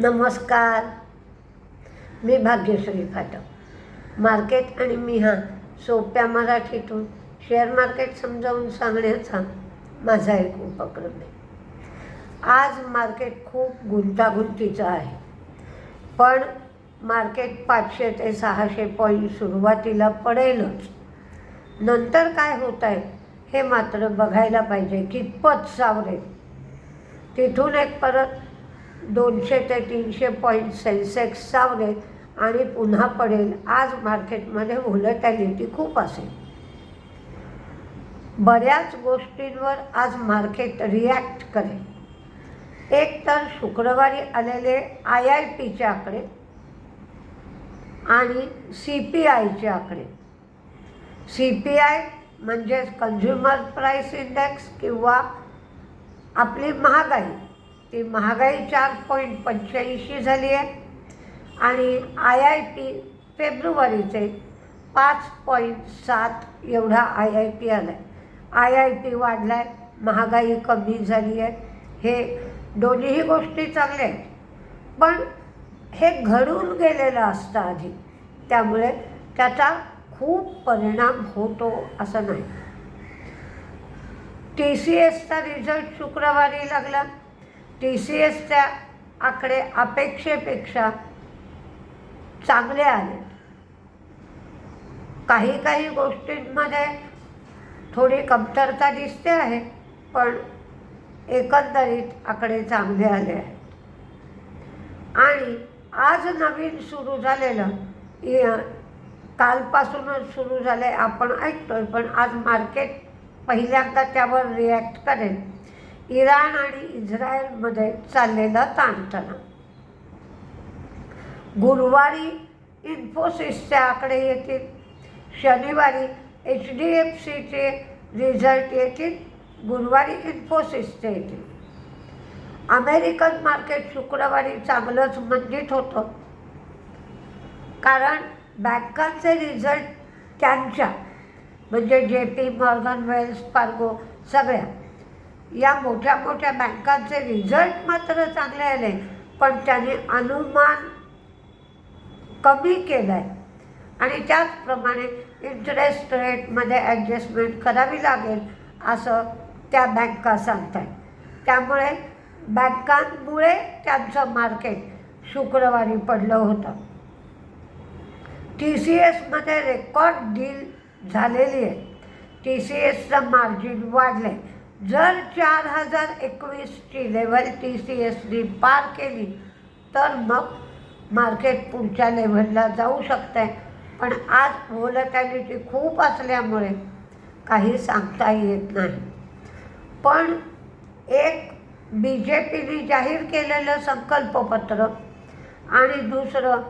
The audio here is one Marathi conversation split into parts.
नमस्कार. मी भाग्यश्री फाटक. मार्केट आणि मी हा सोप्या मराठीतून शेअर मार्केट समजावून सांगण्याचा माझा एक उपक्रम आहे. आज मार्केट खूप गुंतागुंतीचं आहे. पण मार्केट पाचशे ते सहाशे पॉईंट सुरुवातीला पडेलच. नंतर काय होत आहे हे मात्र बघायला पाहिजे कितपत सावरेल तिथून एक परत दोनशे ते तीनशे पॉईंट सेन्सेक्स सावरेल आणि पुन्हा पडेल. आज मार्केटमध्ये व्होलटॅलिटी खूप असेल. बऱ्याच गोष्टींवर आज मार्केट रिॲक्ट करेल. एक तर शुक्रवारी आलेले आय आय पीचे आकडे आणि सी पी आयचे आकडे. सी पी आय म्हणजेच कन्झ्युमर प्राईस इंडेक्स किंवा आपली महागाई. ती महागाई चार पॉईंट पंच्याऐंशी झाली आहे. आणि आय आय पी फेब्रुवारीचे पाच पॉईंट सात एवढा आय आय पी आला आहे आय आय पी वाढला आहे महागाई कमी झाली आहे. हे दोन्हीही गोष्टी चांगल्या आहेत. पण हे घडून गेलेलं असतं आधी. त्यामुळे त्याचा खूप परिणाम होतो असं नाही. टी सी एसचा रिझल्ट शुक्रवारी लागला. टी सी एसच्या आकडे अपेक्षेपेक्षा चांगले आले. काही काही गोष्टींमध्ये थोडी कमतरता दिसते आहे पण एकंदरीत आकडे चांगले आले आहेत. आणि आज नवीन सुरू झालेलं कालपासूनच सुरू झालं आहे आपण ऐकतोय पण आज मार्केट पहिल्यांदा त्यावर रिॲक्ट करेल. इराण आणि इस्रायलमध्ये चाललेला ताणतणाव. गुरुवारी इन्फोसिसचे आकडे येतील शनिवारी एच डी एफ सीचे रिझल्ट येतील गुरुवारी इन्फोसिसचे येतील. अमेरिकन मार्केट शुक्रवारी चांगलंच मंदित होतं. कारण बँकांचे रिझल्ट त्यांच्या म्हणजे J P Morgan Wales Fargo सगळ्या या मोठ्या मोठ्या बँकांचे रिझल्ट मात्र चांगले आले पण त्याने अनुमान कमी केलं आहे आणि त्याचप्रमाणे इंटरेस्ट रेटमध्ये ॲडजस्टमेंट करावी लागेल असं त्या बँका सांगत आहेत त्यामुळे बँकांमुळे त्यांचं मार्केट शुक्रवारी पडलं होतं. टी सी एसमध्ये रेकॉर्ड डील झालेली आहे. टी सी एसचं मार्जिन वाढलं आहे जर चार हजार एकवीसची लेवल टी सी एसनी पार केली तर मग मार्केट पुढच्या लेव्हलला जाऊ शकतं आहे पण आज व्होलटॅलिटी खूप असल्यामुळे काही सांगता येत नाही. पण एक बी जे पीने जाहीर केलेलं संकल्पपत्र आणि दुसरं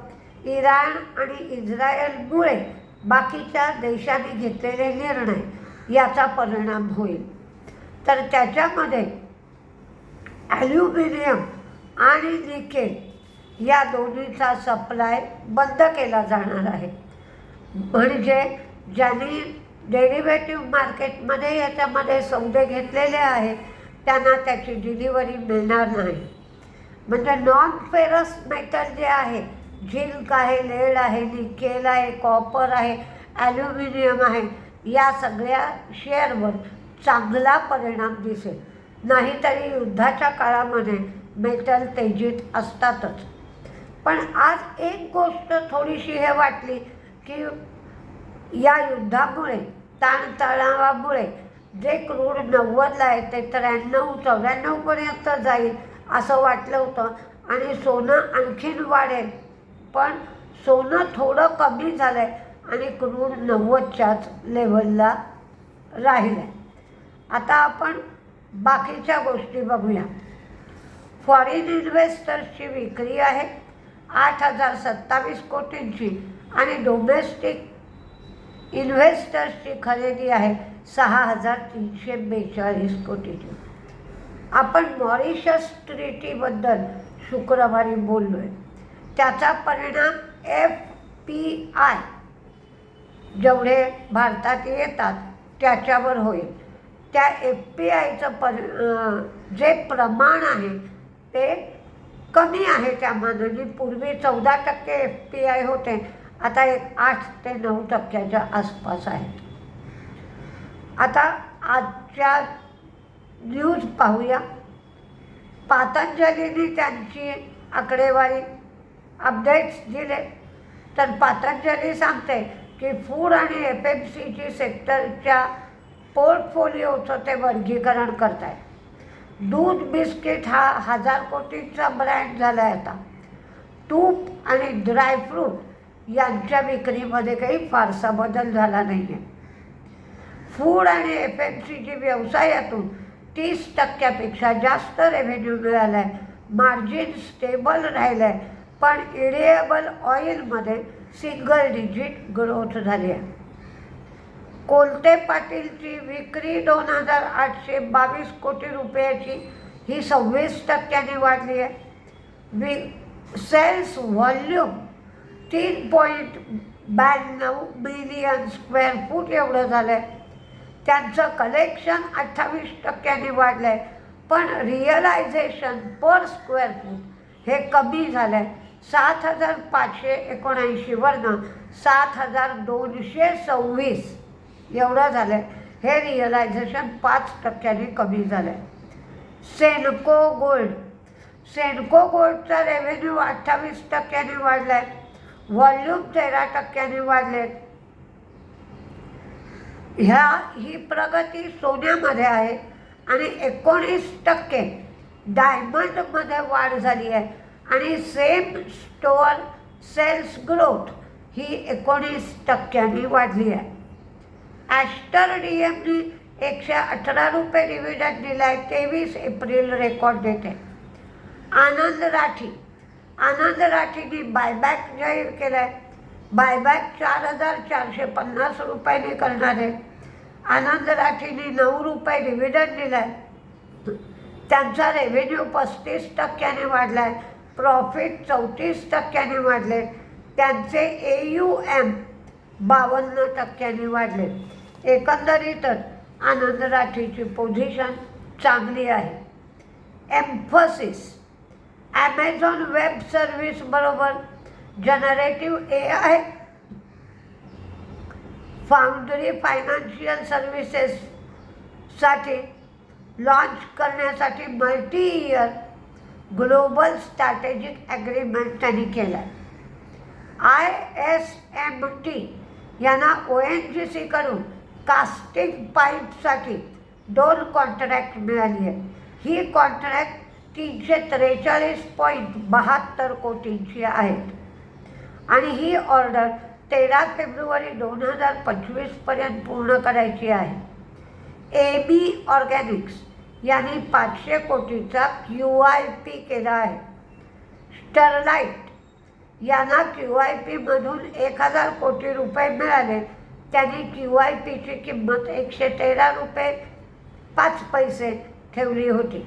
इराण आणि इस्रायलमुळे बाकीच्या देशांनी घेतलेले निर्णय याचा परिणाम होईल. तर त्याच्यामध्ये ॲल्युमिनियम आणि निकेल या दोन्हीचा सप्लाय बंद केला जाणार आहे. म्हणजे ज्यांनी डेरिव्हेटिव्ह मार्केटमध्ये याच्यामध्ये सौदे घेतलेले आहे त्यांना त्याची डिलिव्हरी मिळणार नाही. म्हणजे नॉन फेरस मेटल जे आहे झिल्क आहे लेड आहे निकेल आहे कॉपर आहे ॲल्युमिनियम आहे या सगळ्या शेअरवर चांगला परिणाम दिसेल. नाहीतरी युद्धाच्या काळामध्ये मेटल तेजीत असतातच. पण आज एक गोष्ट थोडीशी हे वाटली की या युद्धामुळे ताणतणावामुळे जे क्रूड नव्वदला आहे ते त्र्याण्णव चौऱ्याण्णवपर्यंत जाईल असं वाटलं होतं. आणि सोनं आणखीन वाढेल. पण सोनं थोडं कमी झालं आहे आणि क्रूड नव्वदच्याच लेवलला राहिलं आहे आता आपण बाकीच्या गोष्टी बघूया. फॉरेन इन्व्हेस्टर्सची विक्री आहे आठ हजार सत्तावीस कोटींची आणि डोमेस्टिक इन्व्हेस्टर्सची खरेदी आहे सहा हजार तीनशे बेचाळीस कोटीची. आपण मॉरिशस ट्रिटीबद्दल शुक्रवारी बोललो आहे त्याचा परिणाम एफ पी आय जेवढे भारतात येतात त्याच्यावर होईल. त्या एफ पी आयचं पर जे प्रमाण आहे ते कमी आहे त्या मानाने म्हणजे पूर्वी चौदा टक्के एफ पी आय होते आता एक आठ ते नऊ टक्क्याच्या आसपास आहेत आता आजच्या न्यूज पाहूया. पातंजलीने त्यांची आकडेवारी अपडेट्स दिले. तर पातंजली सांगते की फूड आणि एफ एम सीची सेक्टरच्या पोर्टफोलिओचं ते वर्गीकरण करत आहे दूध बिस्किट हा हजार कोटीचा ब्रँड झाला आहे आता. तूप आणि ड्रायफ्रूट यांच्या विक्रीमध्ये काही फारसा बदल झाला नाही आहे फूड आणि एफ एम सीची व्यवसायातून तीस टक्क्यापेक्षा जास्त रेव्हेन्यू मिळाला आहे मार्जिन स्टेबल राहिलं आहे पण इडिएबल ऑइलमध्ये सिंगल डिजिट ग्रोथ झाली आहे कोलते पाटीलची विक्री दोन हजार आठशे बावीस कोटी रुपयाची ही सव्वीस टक्क्याने वाढली आहे. वि सेल्स व्हॉल्यूम तीन पॉईंट ब्याण्णव मिलियन स्क्वेअर फूट एवढं झालं आहे त्यांचं कलेक्शन अठ्ठावीस टक्क्याने वाढलं आहे पण रिअलायझेशन पर स्क्वेअर फूट हे कमी झालं आहे सात हजार पाचशे एकोणऐंशीवरनं सात हजार दोनशे सव्वीस एवढं झालं आहे हे रिअलायझेशन पाच टक्क्यांनी कमी झालं आहे सेनको गोल्ड सेनको गोल्डचा रेव्हेन्यू अठ्ठावीस टक्क्यांनी वाढला आहे व्हॉल्यूम तेरा टक्क्यांनी वाढले ह्या ही प्रगती सोन्यामध्ये आहे आणि एकोणीस टक्के डायमंडमध्ये वाढ झाली आहे. आणि सेम स्टोअर सेल्स ग्रोथ ही एकोणीस टक्क्यांनी वाढली आहे. ॲस्टर डी एमनी एकशे अठरा रुपये डिव्हिडंड दिला आहे तेवीस एप्रिल रेकॉर्ड देते. आनंद राठी. आनंद राठीनी बायबॅक जाहीर केला आहे बायबॅक चार हजार चारशे पन्नास रुपयाने करणार आहे. आनंद राठीने नऊ रुपये डिव्हिडंड दिला आहे त्यांचा रेव्हेन्यू पस्तीस टक्क्याने वाढला आहे प्रॉफिट चौतीस टक्क्याने वाढले. त्यांचे ए यू एम बावन्न टक्क्यांनी वाढले. एकंदरीतच आनंद राठीची पोझिशन चांगली आहे. एम्फोसिस ॲमेझॉन वेब सर्व्हिस बरोबर generative A I foundry financial सर्व्हिसेससाठी launch करण्यासाठी multi year global strategic agreement त्यांनी केलं आय एस एम टी यांना ओ एन जी सीकडून कास्टिंग पाईपसाठी दोन कॉन्ट्रॅक्ट मिळाली आहे ही कॉन्ट्रॅक्ट तीनशे त्रेचाळीस पॉईंट बहात्तर कोटींची आहेत. आणि ही ऑर्डर तेरा फेब्रुवारी दोन हजार पंचवीसपर्यंत पूर्ण करायची आहे. ए बी ऑर्गॅनिक्स यांनी पाचशे कोटीचा क्यू आय पी केला आहे. स्टरलाईट यांना क्यू आय पीमधून एक हजार कोटी रुपये मिळाले. त्यांनी क्यू आय पीची किंमत एकशे तेरा रुपये पाच पैसे ठेवली होती.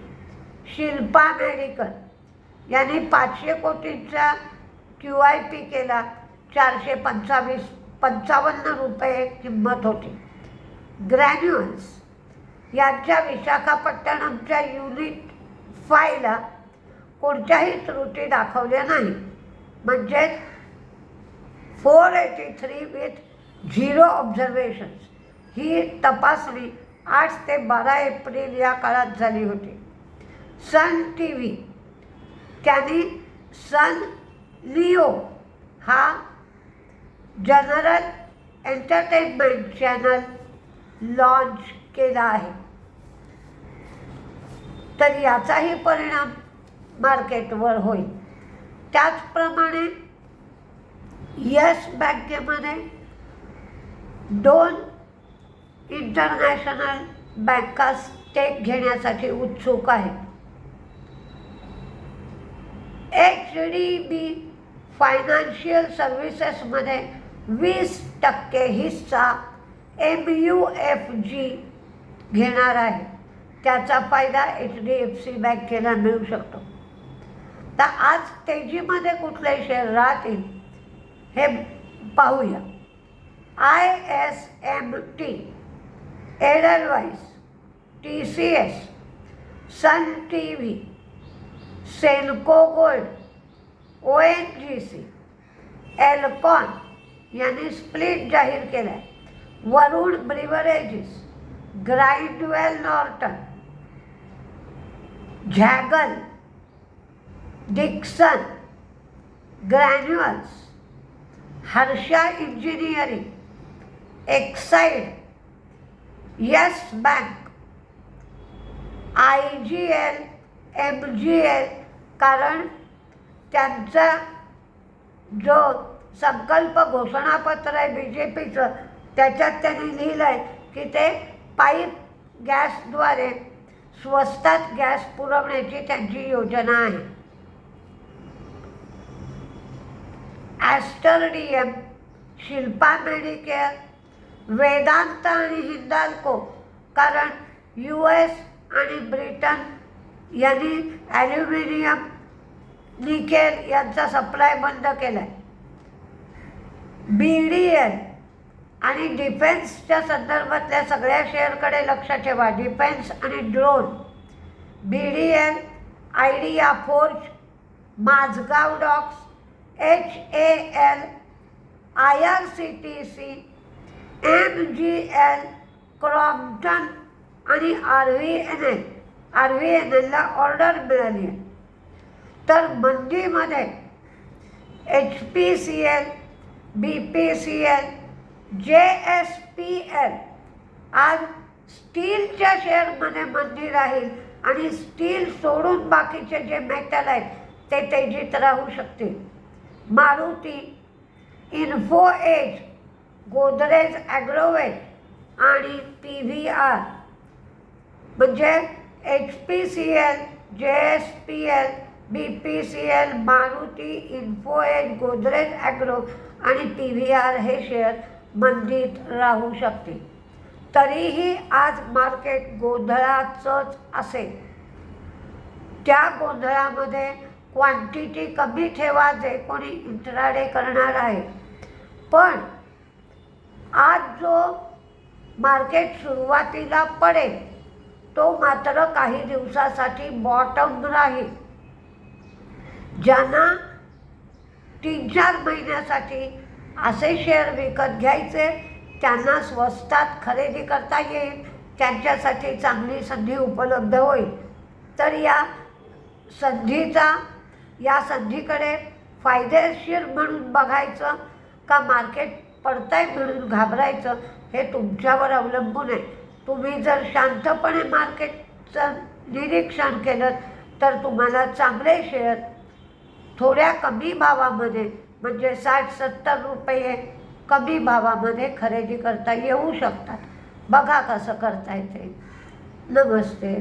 शिल्पा मेडिकल यांनी पाचशे कोटींचा क्यू आय पी केला. चारशे पंचावीस पंचावन्न रुपये किंमत होती. ग्रॅन्युअल्स यांच्या विशाखापट्टणमच्या युनिट फायला कोणत्याही त्रुटी दाखवल्या नाही म्हणजेच four eighty three with zero observations ही तपासणी आठ ते बारा एप्रिल या काळात झाली होती. सन टी व्ही त्यांनी सन लिओ हा जनरल एंटरटेनमेंट चॅनल लॉन्च केला आहे. तर याचाही परिणाम मार्केटवर होईल. त्याचप्रमाणे येस बँकेमध्ये दोन इंटरनॅशनल बँका स्टेक घेण्यासाठी उत्सुक आहेत एच डी बी फायनान्शियल सर्व्हिसेसमध्ये वीस टक्के हिस्सा एम यू एफ जी घेणार आहे. त्याचा फायदा एच डी एफ सी बँकेला मिळू शकतो. तर आज तेजीमध्ये कुठले शेअर राहतील हे पाहूया. I S M T Edelweiss T C S Sun T V Senco Gold O N G C Elcon यांनी स्प्लिट जाहीर केला आहे Varun Beverages Grindwell Norton Zaggle Dixon Granules Harsha engineering Exide Yes Bank I G L M G L कारण त्यांचा जो संकल्प घोषणापत्र आहे बी जे पीचं त्याच्यात त्यांनी लिहिलं आहे की ते पाईप गॅसद्वारे स्वस्तात गॅस पुरवण्याची त्यांची योजना आहे. ॲस्टरडीएम शिल्पा मेडिकेअर वेदांत आणि हिंदाल्को कारण यू एस आणि ब्रिटन यांनी ॲल्युमिनियम निकेल यांचा सप्लाय बंद केला आहे बी डी एल आणि डिफेन्सच्या संदर्भातल्या सगळ्या शेअरकडे लक्ष ठेवा. डिफेन्स आणि drone. B D L Idea Forge Mazagon docks H A L I R C T C M G L Crompton आणि R V N L R V N एलला order मिळाली. आहे तर मंदीमध्ये H P C L B P C L J S P L आज स्टीलच्या शेअरमध्ये मंदी राहील आणि स्टील सोडून बाकीचे जे मेटल आहेत ते तेजीत राहू शकतील. Maruti Info Edge Godrej Agrovet आणि पी व्ही आर. म्हणजे H P C L J S P L B P C L Maruti Info Edge Godrej Agro आणि पी व्ही आर हे शेअर मंदीत राहू शकतील तरीही आज मार्केट गोंधळाचंच असेल. त्या गोंधळामध्ये क्वांटिटी कमी ठेवा जे कोणी इंट्राडे करणार आहे. पण आज जो मार्केट सुरुवातीला पडेल तो मात्र काही दिवसासाठी बॉटम राहील. ज्यांना तीन चार महिन्यासाठी असे शेअर विकत घ्यायचे त्यांना स्वस्तात खरेदी करता येईल त्यांच्यासाठी चांगली संधी उपलब्ध होईल. तर या संधीचा या संधीकडे फायदेशीर म्हणून बघायचं का मार्केट पडतंय म्हणून घाबरायचं हे तुमच्यावर अवलंबून आहे. तुम्ही जर शांतपणे मार्केटचं निरीक्षण केलं तर तुम्हाला चांगले शेअर थोड्या कमी भावामध्ये म्हणजे साठ सत्तर रुपये कमी भावामध्ये खरेदी करता येऊ शकतात. बघा कसं करता येते. नमस्ते.